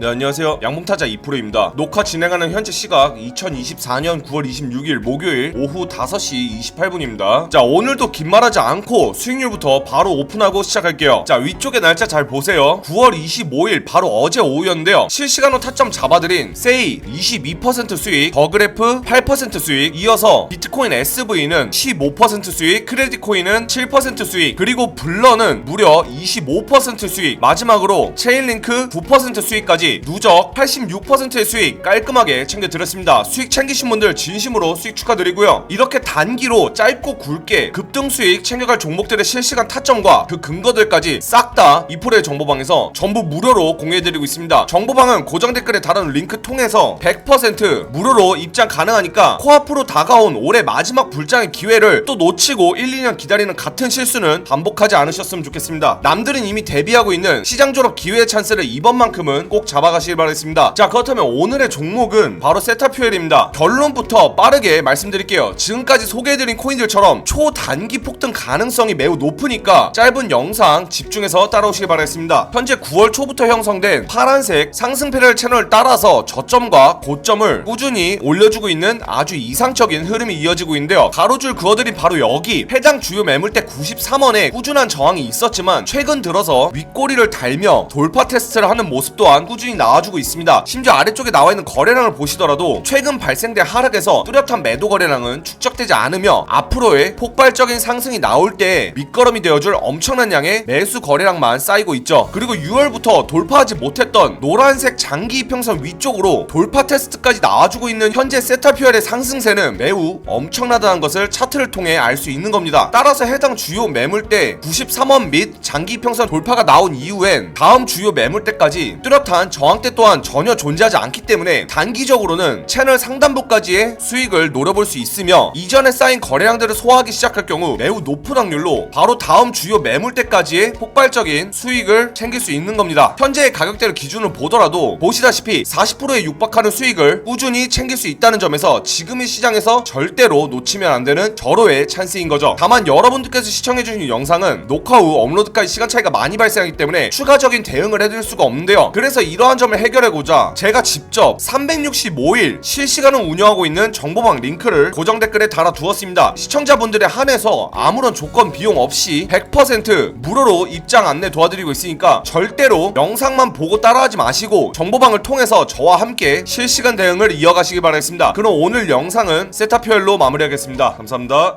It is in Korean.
네 안녕하세요. 양봉타자 이프로입니다. 녹화 진행하는 현재 시각 2024년 9월 26일 목요일 오후 5시 28분입니다. 자 오늘도 긴 말하지 않고 수익률부터 바로 오픈하고 시작할게요. 자 위쪽에 날짜 잘 보세요. 9월 25일 바로 어제 오후였는데요. 실시간으로 타점 잡아드린 세이 22% 수익 버그래프 8% 수익 이어서 비트코인 SV는 15% 수익 크레딧코인은 7% 수익 그리고 블러는 무려 25% 수익 마지막으로 체인링크 9% 수익까지 누적 86%의 수익 깔끔하게 챙겨드렸습니다. 수익 챙기신 분들 진심으로 수익 축하드리고요. 이렇게 단기로 짧고 굵게 급등 수익 챙겨갈 종목들의 실시간 타점과 그 근거들까지 싹 다 이프로의 정보방에서 전부 무료로 공유해드리고 있습니다. 정보방은 고정 댓글에 달아놓은 링크 통해서 100% 무료로 입장 가능하니까 코앞으로 다가온 올해 마지막 불장의 기회를 또 놓치고 1, 2년 기다리는 같은 실수는 반복하지 않으셨으면 좋겠습니다. 남들은 이미 대비하고 있는 시장 졸업 기회의 찬스를 이번만큼은 꼭 잡아 가시길 바라겠습니다. 자 그렇다면 오늘의 종목은 바로 세타퓨엘입니다. 결론부터 빠르게 말씀드릴게요. 지금까지 소개해드린 코인들처럼 초단기 폭등 가능성이 매우 높으니까 짧은 영상 집중해서 따라오시길 바라겠습니다. 현재 9월 초부터 형성된 파란색 상승 패럴 채널 따라서 저점과 고점을 꾸준히 올려주고 있는 아주 이상적인 흐름이 이어지고 있는데요. 가로줄 그어드린 바로 여기 해당 주요 매물대 93원에 꾸준한 저항이 있었지만 최근 들어서 윗꼬리를 달며 돌파 테스트를 하는 모습 또한 꾸준히 나와주고 있습니다. 심지어 아래쪽에 나와 있는 거래량을 보시더라도 최근 발생된 하락에서 뚜렷한 매도 거래량은 축적되지 않으며 앞으로의 폭발적인 상승이 나올 때 밑거름이 되어줄 엄청난 양의 매수 거래량만 쌓이고 있죠. 그리고 6월부터 돌파하지 못했던 노란색 장기 이평선 위쪽으로 돌파 테스트까지 나와주고 있는 현재 세타퓨얼의 상승세는 매우 엄청나다는 것을 차트를 통해 알 수 있는 겁니다. 따라서 해당 주요 매물대 93원 및 장기 이평선 돌파가 나온 이후엔 다음 주요 매물대까지 뚜렷한 저항대 또한 전혀 존재하지 않기 때문에 단기적으로는 채널 상단부까지의 수익을 노려볼 수 있으며 이전에 쌓인 거래량들을 소화하기 시작할 경우 매우 높은 확률로 바로 다음 주요 매물대까지의 폭발적인 수익을 챙길 수 있는 겁니다. 현재의 가격대를 기준으로 보더라도 보시다시피 40%에 육박하는 수익을 꾸준히 챙길 수 있다는 점에서 지금의 시장에서 절대로 놓치면 안 되는 절호의 찬스인 거죠. 다만 여러분들께서 시청해주신 영상은 녹화 후 업로드까지 시간 차이가 많이 발생하기 때문에 추가적인 대응을 해드릴 수가 없는데요. 그래서 이러한 점을 해결해보자 제가 직접 365일 실시간을 운영하고 있는 정보방 링크를 고정 댓글에 달아두었습니다. 시청자분들에 한해서 아무런 조건 비용 없이 100% 무료로 입장 안내 도와드리고 있으니까 절대로 영상만 보고 따라하지 마시고 정보방을 통해서 저와 함께 실시간 대응을 이어가시길 바라겠습니다. 그럼 오늘 영상은 세타표엘로 마무리하겠습니다. 감사합니다.